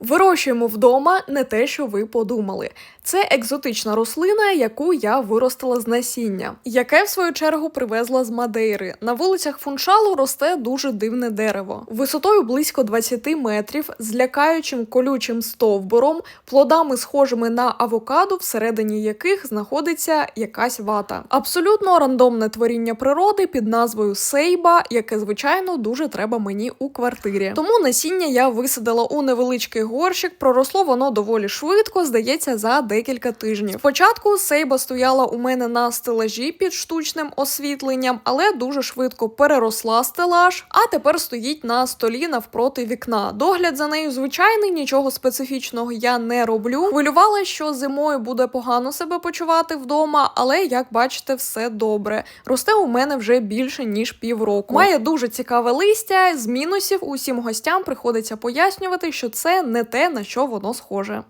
Вирощуємо вдома не те, що ви подумали. Це екзотична рослина, яку я виростила з насіння, яке в свою чергу привезла з Мадейри. На вулицях фуншалу росте дуже дивне дерево, висотою близько 20 метрів, з лякаючим колючим стовбуром, плодами схожими на авокадо, всередині яких знаходиться якась вата. Абсолютно рандомне творіння природи під назвою Сейба, яке звичайно дуже треба мені у квартирі. Тому насіння я висадила у невеличкий горщик. Проросло воно доволі швидко, здається, за декілька тижнів. Спочатку сейба стояла у мене на стелажі під штучним освітленням, але дуже швидко переросла стелаж, а тепер стоїть на столі навпроти вікна. Догляд за нею звичайний, нічого специфічного я не роблю. Хвилювала, що зимою буде погано себе почувати вдома, але як бачите, все добре. Росте у мене вже більше ніж півроку. Має дуже цікаве листя. З мінусів усім гостям приходиться пояснювати, що це не те, на що воно схоже.